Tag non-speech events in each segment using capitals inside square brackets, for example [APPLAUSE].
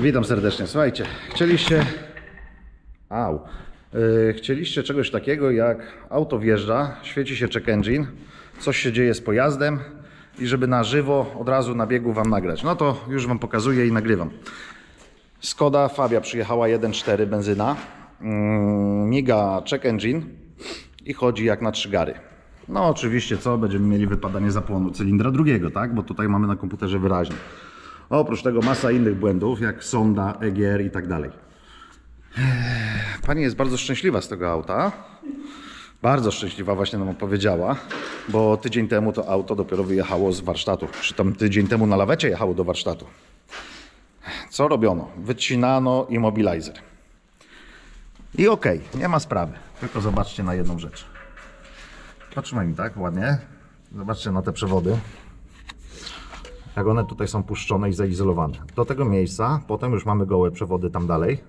Witam serdecznie. Słuchajcie, chcieliście. Au. Yy, chcieliście czegoś takiego jak auto wjeżdża, świeci się check engine, coś się dzieje z pojazdem i żeby na żywo od razu na biegu Wam nagrać. No to już Wam pokazuję i nagrywam. Skoda Fabia przyjechała 1.4 benzyna, mm, miga check engine i chodzi jak na trzy gary. No oczywiście co, będziemy mieli wypadanie zapłonu cylindra drugiego, tak? Bo tutaj mamy na komputerze wyraźnie. Oprócz tego masa innych błędów, jak sonda, EGR i tak dalej. Pani jest bardzo szczęśliwa z tego auta. Bardzo szczęśliwa właśnie nam opowiedziała, bo tydzień temu to auto dopiero wyjechało z warsztatu. Czy tam tydzień temu na lawecie jechało do warsztatu. Co robiono? Wycinano immobilizer. I okej, nie ma sprawy. Tylko zobaczcie na jedną rzecz. Patrzmy mi tak ładnie. Zobaczcie na te przewody. Jak one tutaj są puszczone i zaizolowane. Do tego miejsca, potem już mamy gołe przewody tam dalej.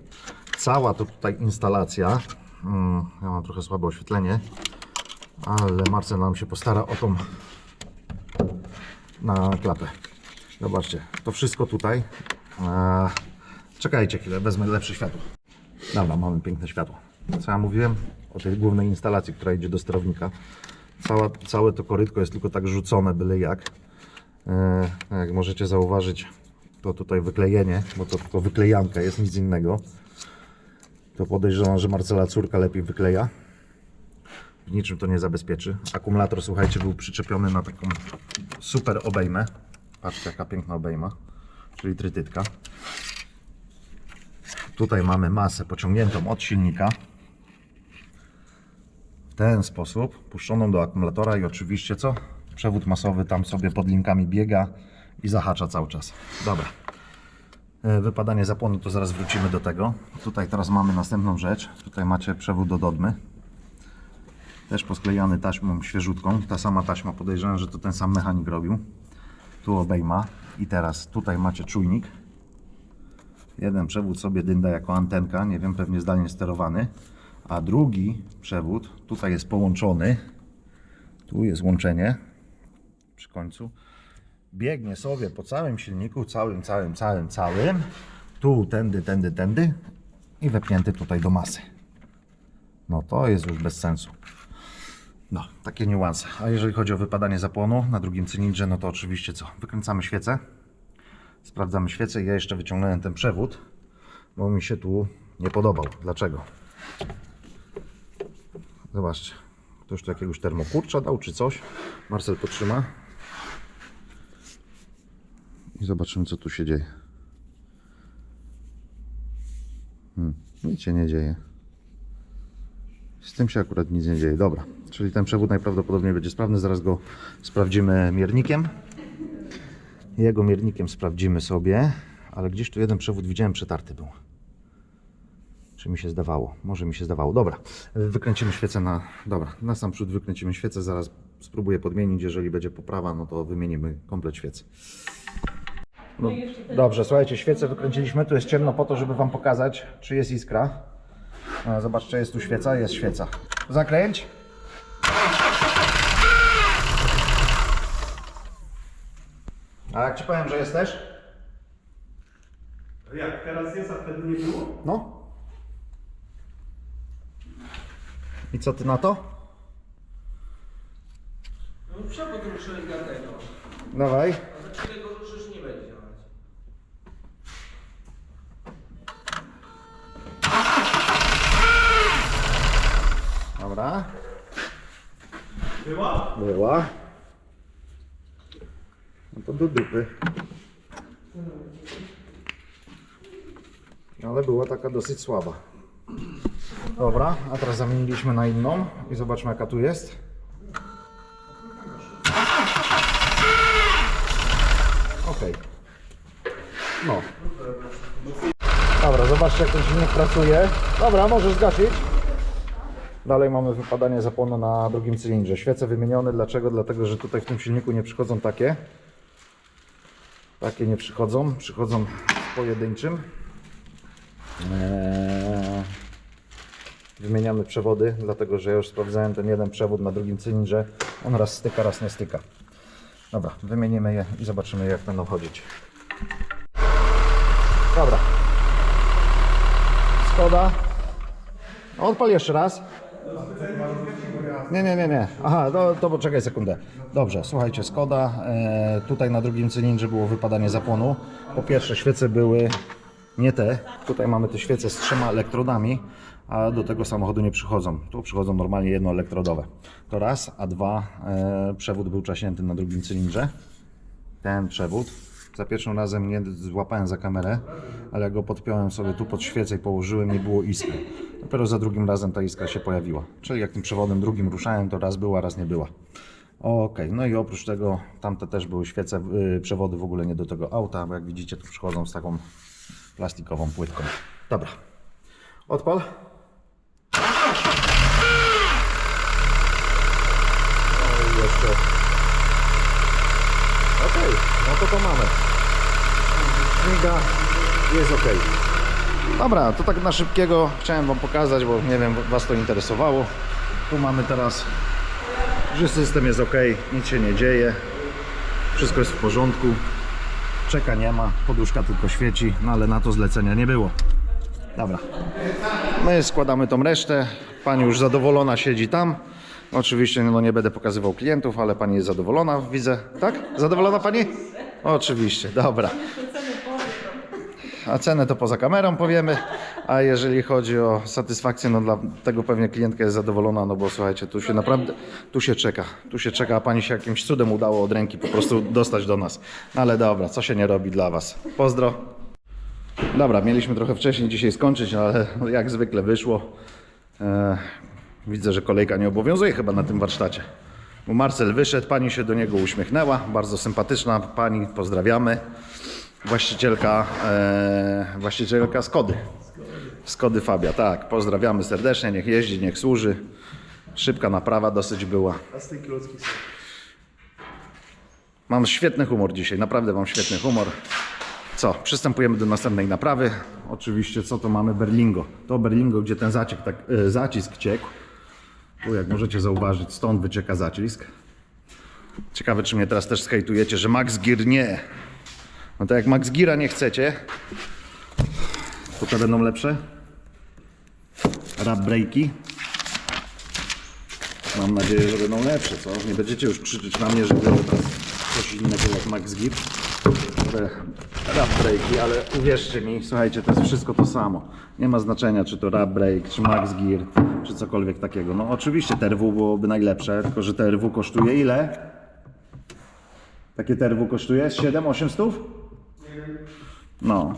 Cała to tutaj instalacja. Mm, ja mam trochę słabe oświetlenie, ale Marcel nam się postara o tą na klapę. Zobaczcie, to wszystko tutaj. Eee, czekajcie chwilę, wezmę lepsze światło. Dobra, mamy piękne światło. Co ja mówiłem o tej głównej instalacji, która idzie do sterownika. Cała, całe to korytko jest tylko tak rzucone byle jak. E, jak możecie zauważyć, to tutaj wyklejenie, bo to tylko wyklejanka jest, nic innego. To podejrzewam, że Marcela córka lepiej wykleja. W niczym to nie zabezpieczy. Akumulator, słuchajcie, był przyczepiony na taką super obejmę. Patrzcie, jaka piękna obejma, czyli trytytka. Tutaj mamy masę pociągniętą od silnika. W ten sposób, puszczoną do akumulatora i oczywiście co? Przewód masowy tam sobie pod linkami biega i zahacza cały czas. Dobra. E, Wypadanie zapłonu to zaraz wrócimy do tego. Tutaj teraz mamy następną rzecz. Tutaj macie przewód do dodmy. Też posklejany taśmą świeżutką. Ta sama taśma podejrzewam, że to ten sam mechanik robił. Tu obejma. I teraz tutaj macie czujnik. Jeden przewód sobie dynda jako antenka, nie wiem, pewnie zdalnie sterowany. A drugi przewód tutaj jest połączony. Tu jest łączenie przy końcu. Biegnie sobie po całym silniku, całym, całym, całym, całym. Tu, tędy, tędy, tędy i wepnięty tutaj do masy. No to jest już bez sensu. No, takie niuanse. A jeżeli chodzi o wypadanie zapłonu na drugim cylindrze, no to oczywiście co? Wykręcamy świecę, sprawdzamy świecę. Ja jeszcze wyciągnąłem ten przewód, bo mi się tu nie podobał. Dlaczego? Zobaczcie. Ktoś tu jakiegoś termokurcza dał, czy coś. Marcel potrzyma. I zobaczymy, co tu się dzieje. Hmm, nic się nie dzieje. Z tym się akurat nic nie dzieje. Dobra, czyli ten przewód najprawdopodobniej będzie sprawny. Zaraz go sprawdzimy miernikiem. Jego miernikiem sprawdzimy sobie, ale gdzieś tu jeden przewód widziałem przetarty był. Czy mi się zdawało? Może mi się zdawało. Dobra, wykręcimy świecę na. Dobra, na sam przód wykręcimy świecę. Zaraz spróbuję podmienić. Jeżeli będzie poprawa, no to wymienimy komplet świecy. No, dobrze, słuchajcie, świecę wykręciliśmy. Tu jest ciemno po to, żeby Wam pokazać, czy jest iskra. Zobaczcie, jest tu świeca, jest świeca. Zakręć. A jak Ci powiem, że jest też? Jak teraz jest, a wtedy nie było? No. I co Ty na to? No przewód ruszyłeś dlatego. Dawaj. A za chwilę go ruszysz nie będzie działać. Dobra. Była? Była. No to do dupy. Ale była taka dosyć słaba. Dobra, a teraz zamieniliśmy na inną i zobaczmy jaka tu jest. Okej. No. Dobra, zobaczcie jak ten silnik pracuje. Dobra, możesz zgasić. Dalej mamy wypadanie zapłonu na drugim cylindrze. Świece wymienione. Dlaczego? Dlatego, że tutaj w tym silniku nie przychodzą takie. Takie nie przychodzą. Przychodzą w pojedynczym. Eee, Wymieniamy przewody, dlatego że ja już sprawdzałem ten jeden przewód na drugim cylindrze. On raz styka, raz nie styka. Dobra, wymienimy je i zobaczymy jak będą chodzić. Dobra. Skoda. Odpal jeszcze raz. Nie, nie, nie, nie. Aha, to, to poczekaj sekundę. Dobrze, słuchajcie, Skoda. E, tutaj na drugim cylindrze było wypadanie zapłonu. Po pierwsze, świece były nie te. Tutaj mamy te świece z trzema elektrodami, a do tego samochodu nie przychodzą. Tu przychodzą normalnie jednoelektrodowe. To raz, a dwa, e, przewód był czaśnięty na drugim cylindrze. Ten przewód. Za pierwszym razem nie złapałem za kamerę, ale go podpiąłem sobie tu pod świecę i położyłem, nie było iskry. Dopiero za drugim razem ta iskra się pojawiła. Czyli jak tym przewodem drugim ruszałem, to raz była, raz nie była. Okej, no i oprócz tego tamte też były świece, yy, przewody w ogóle nie do tego auta, bo jak widzicie tu przychodzą z taką plastikową płytką. Dobra, odpal. No i jeszcze Okej, no to to mamy. Śmiga, jest ok. Dobra, to tak na szybkiego chciałem Wam pokazać, bo nie wiem, Was to interesowało. Tu mamy teraz, że system jest ok, nic się nie dzieje, wszystko jest w porządku. Czeka nie ma, poduszka tylko świeci, no ale na to zlecenia nie było. Dobra, my składamy tą resztę. Pani już zadowolona siedzi tam. Oczywiście no nie będę pokazywał klientów, ale pani jest zadowolona, widzę. Tak? Zadowolona pani? Oczywiście, dobra. A cenę to poza kamerą powiemy. A jeżeli chodzi o satysfakcję, no dla tego pewnie klientka jest zadowolona, no bo słuchajcie, tu się naprawdę, tu się czeka, tu się czeka, a pani się jakimś cudem udało od ręki po prostu dostać do nas. No ale dobra, co się nie robi dla was. Pozdro. Dobra, mieliśmy trochę wcześniej dzisiaj skończyć, ale jak zwykle wyszło. E, widzę, że kolejka nie obowiązuje chyba na tym warsztacie. Bo Marcel wyszedł, pani się do niego uśmiechnęła, bardzo sympatyczna pani, pozdrawiamy. Właścicielka, e, właścicielka Skody. Skody Fabia, tak, pozdrawiamy serdecznie, niech jeździ, niech służy. Szybka naprawa dosyć była. A z tej klocki są. Mam świetny humor dzisiaj, naprawdę mam świetny humor. Co, przystępujemy do następnej naprawy. Oczywiście, co to mamy? Berlingo. To Berlingo, gdzie ten zaciek, tak, e, zacisk ciekł. Tu, jak możecie zauważyć, stąd wycieka zacisk. Ciekawe, czy mnie teraz też skajtujecie, że Max Gear nie. No to jak Max Geara nie chcecie, to te będą lepsze. Rap breaki. Mam nadzieję, że będą lepsze, co? Nie będziecie już krzyczeć na mnie, że biorę teraz coś innego jak Max. Te Rap breaki, ale uwierzcie mi, słuchajcie, to jest wszystko to samo. Nie ma znaczenia, czy to rap break, czy Max Gear, czy cokolwiek takiego. No oczywiście TRW byłoby najlepsze, tylko że TRW kosztuje ile? Takie TRW kosztuje? 7-8 stów? No.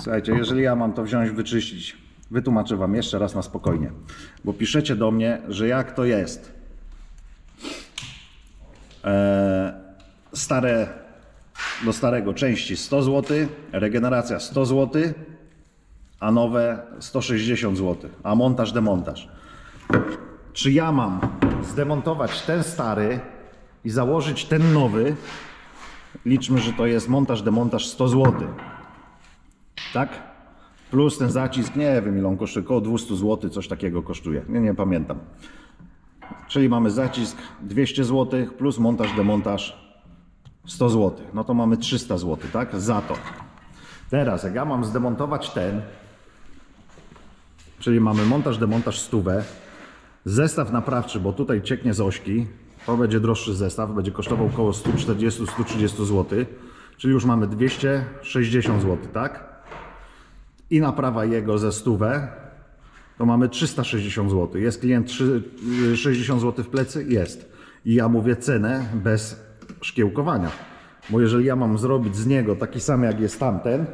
Słuchajcie, jeżeli ja mam to wziąć, wyczyścić, wytłumaczę Wam jeszcze raz na spokojnie. Bo piszecie do mnie, że jak to jest. Eee, stare, do starego części 100 zł, regeneracja 100 zł, a nowe 160 zł, a montaż, demontaż. Czy ja mam zdemontować ten stary i założyć ten nowy? Liczmy, że to jest montaż, demontaż 100 zł. Tak? Plus ten zacisk, nie wiem ile on kosztuje, około 200 zł, coś takiego kosztuje. Nie, nie pamiętam. Czyli mamy zacisk 200 zł plus montaż, demontaż 100 zł. No to mamy 300 zł, tak? Za to. Teraz, jak ja mam zdemontować ten, czyli mamy montaż, demontaż stówę, zestaw naprawczy, bo tutaj cieknie z ośki, to będzie droższy zestaw, będzie kosztował około 140-130 zł, czyli już mamy 260 zł, tak? I naprawa jego ze stówę, to mamy 360 zł. Jest klient 3, 60 zł w plecy? Jest. I ja mówię cenę bez szkiełkowania. Bo jeżeli ja mam zrobić z niego taki sam jak jest tamten,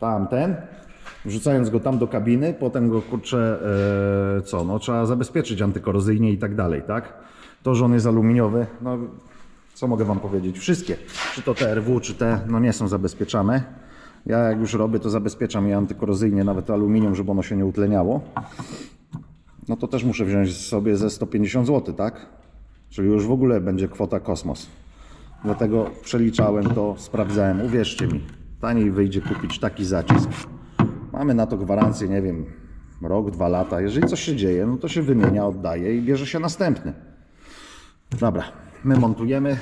tamten, wrzucając go tam do kabiny, potem go kurczę, e, co, no trzeba zabezpieczyć antykorozyjnie i tak dalej, tak? To, że on jest aluminiowy, no co mogę Wam powiedzieć? Wszystkie, czy to TRW, czy te, no nie są zabezpieczane. Ja jak już robię, to zabezpieczam je antykorozyjnie, nawet aluminium, żeby ono się nie utleniało. No to też muszę wziąć sobie ze 150 zł, tak? Czyli już w ogóle będzie kwota kosmos. Dlatego przeliczałem to, sprawdzałem. Uwierzcie mi, taniej wyjdzie kupić taki zacisk. Mamy na to gwarancję, nie wiem, rok, dwa lata. Jeżeli coś się dzieje, no to się wymienia, oddaje i bierze się następny. Dobra, my montujemy.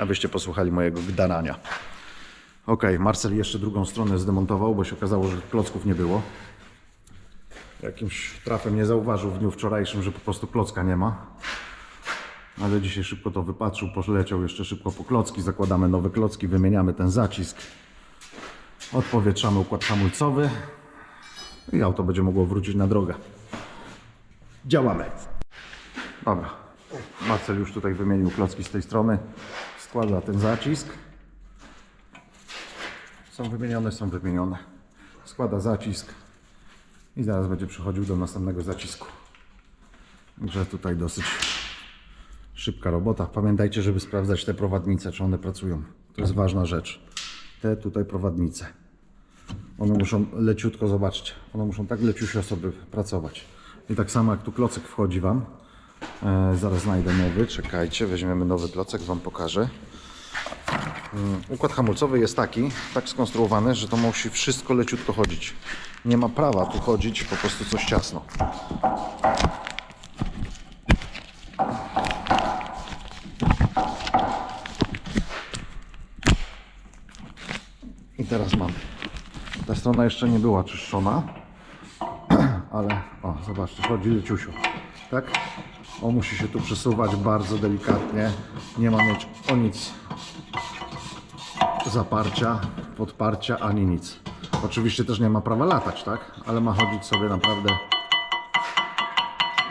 abyście posłuchali mojego gdanania. Ok, Marcel jeszcze drugą stronę zdemontował, bo się okazało, że klocków nie było. Jakimś trafem nie zauważył w dniu wczorajszym, że po prostu klocka nie ma. Ale dzisiaj szybko to wypatrzył, poleciał jeszcze szybko po klocki, zakładamy nowe klocki, wymieniamy ten zacisk, odpowietrzamy układ hamulcowy i auto będzie mogło wrócić na drogę. Działamy. Dobra, Marcel już tutaj wymienił klocki z tej strony, składa ten zacisk. Są wymienione, są wymienione. Składa zacisk i zaraz będzie przechodził do następnego zacisku. Także tutaj dosyć szybka robota. Pamiętajcie, żeby sprawdzać te prowadnice, czy one pracują. To jest ważna rzecz. Te tutaj prowadnice. One muszą leciutko, zobaczcie, one muszą tak leciusio sobie pracować. I tak samo jak tu klocek wchodzi Wam. E, zaraz znajdę nowy, czekajcie, weźmiemy nowy klocek, Wam pokażę. Mm, Układ hamulcowy jest taki, tak skonstruowany, że to musi wszystko leciutko chodzić. Nie ma prawa tu chodzić po prostu coś ciasno. I teraz mam. Ta strona jeszcze nie była czyszczona, [CLEARS THROAT] ale o, zobaczcie, chodzi leciusiu. Tak? On musi się tu przesuwać bardzo delikatnie. Nie ma mieć o nic zaparcia, podparcia ani nic. Oczywiście też nie ma prawa latać, tak? Ale ma chodzić sobie naprawdę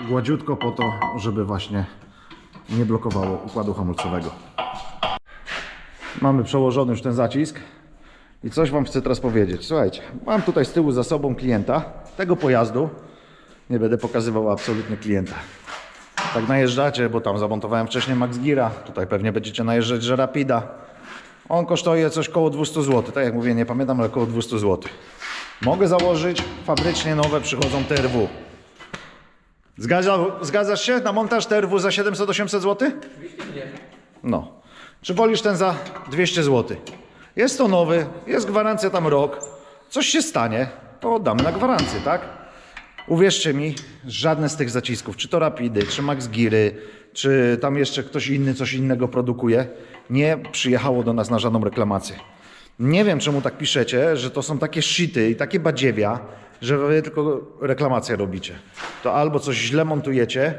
gładziutko po to, żeby właśnie nie blokowało układu hamulcowego. Mamy przełożony już ten zacisk i coś Wam chcę teraz powiedzieć. Słuchajcie, mam tutaj z tyłu za sobą klienta tego pojazdu. Nie będę pokazywał absolutnie klienta. Tak najeżdżacie, bo tam zamontowałem wcześniej Max Gira. Tutaj pewnie będziecie najeżdżać, że Rapida. On kosztuje coś koło 200 zł. Tak jak mówię, nie pamiętam, ale koło 200 zł. Mogę założyć, fabrycznie nowe przychodzą TRW. Zgadza, zgadzasz się na montaż TRW za 700-800 zł? No. Czy wolisz ten za 200 zł? Jest to nowy, jest gwarancja tam rok. Coś się stanie, to oddamy na gwarancję, tak? Uwierzcie mi, żadne z tych zacisków, czy to Rapidy, czy Max Giry, czy tam jeszcze ktoś inny coś innego produkuje, nie przyjechało do nas na żadną reklamację. Nie wiem, czemu tak piszecie, że to są takie shity i takie badziewia, że wy tylko reklamacje robicie. To albo coś źle montujecie,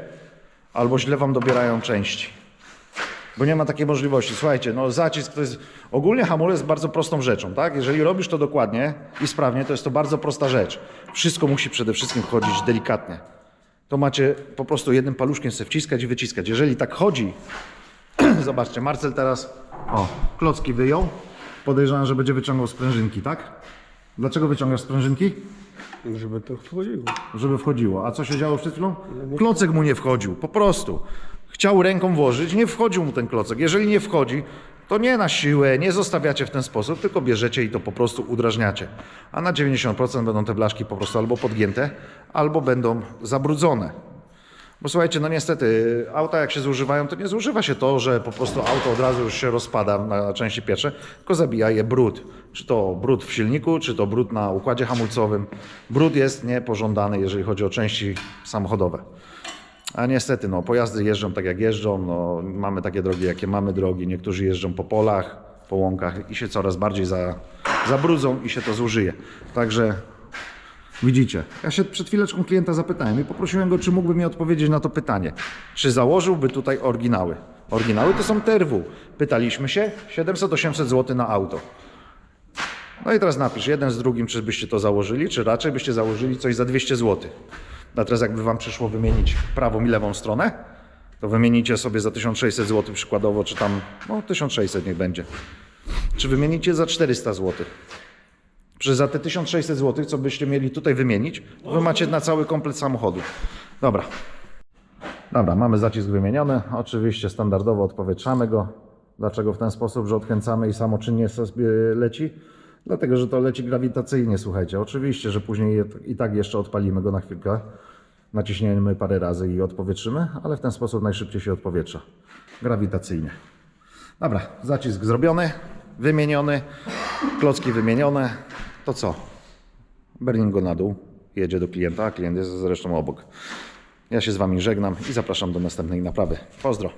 albo źle wam dobierają części. Bo nie ma takiej możliwości. Słuchajcie, no zacisk to jest. Ogólnie hamulec jest bardzo prostą rzeczą, tak? Jeżeli robisz to dokładnie i sprawnie, to jest to bardzo prosta rzecz. Wszystko musi przede wszystkim chodzić delikatnie. To macie po prostu jednym paluszkiem sobie wciskać i wyciskać. Jeżeli tak chodzi, [CLEARS THROAT] zobaczcie, Marcel teraz o, klocki wyjął. Podejrzewam, że będzie wyciągał sprężynki, tak? Dlaczego wyciągasz sprężynki? Żeby to wchodziło. żeby wchodziło. A co się działo przed chwilą? Klocek mu nie wchodził, po prostu. Chciał ręką włożyć, nie wchodził mu ten klocek. Jeżeli nie wchodzi, to nie na siłę, nie zostawiacie w ten sposób, tylko bierzecie i to po prostu udrażniacie. A na 90% będą te blaszki po prostu albo podgięte, albo będą zabrudzone. Bo słuchajcie, no niestety, auta jak się zużywają, to nie zużywa się to, że po prostu auto od razu już się rozpada na części pierwsze, tylko zabija je brud. Czy to brud w silniku, czy to brud na układzie hamulcowym. Brud jest niepożądany, jeżeli chodzi o części samochodowe. A niestety, no, pojazdy jeżdżą tak jak jeżdżą, no, mamy takie drogi, jakie mamy drogi. Niektórzy jeżdżą po polach, po łąkach i się coraz bardziej za, zabrudzą i się to zużyje. Także Widzicie, ja się przed chwileczką klienta zapytałem i poprosiłem go, czy mógłby mi odpowiedzieć na to pytanie. Czy założyłby tutaj oryginały? Oryginały to są TRW. Pytaliśmy się, 700-800 zł na auto. No i teraz napisz, jeden z drugim, czy byście to założyli, czy raczej byście założyli coś za 200 zł. A teraz jakby wam przyszło wymienić prawą i lewą stronę, to wymienicie sobie za 1600 zł przykładowo, czy tam, no 1600 niech będzie. Czy wymienicie za 400 zł. Że za te 1600 zł, co byście mieli tutaj wymienić, wy macie na cały komplet samochodu. Dobra. Dobra, mamy zacisk wymieniony. Oczywiście standardowo odpowietrzamy go. Dlaczego w ten sposób, że odkręcamy i samoczynnie sobie leci? Dlatego, że to leci grawitacyjnie, słuchajcie. Oczywiście, że później i tak jeszcze odpalimy go na chwilkę. Naciśniemy parę razy i odpowietrzymy, ale w ten sposób najszybciej się odpowietrza. Grawitacyjnie. Dobra, zacisk zrobiony, wymieniony, klocki wymienione. To co? Berlin go na dół, jedzie do klienta, a klient jest zresztą obok. Ja się z Wami żegnam i zapraszam do następnej naprawy. Pozdro.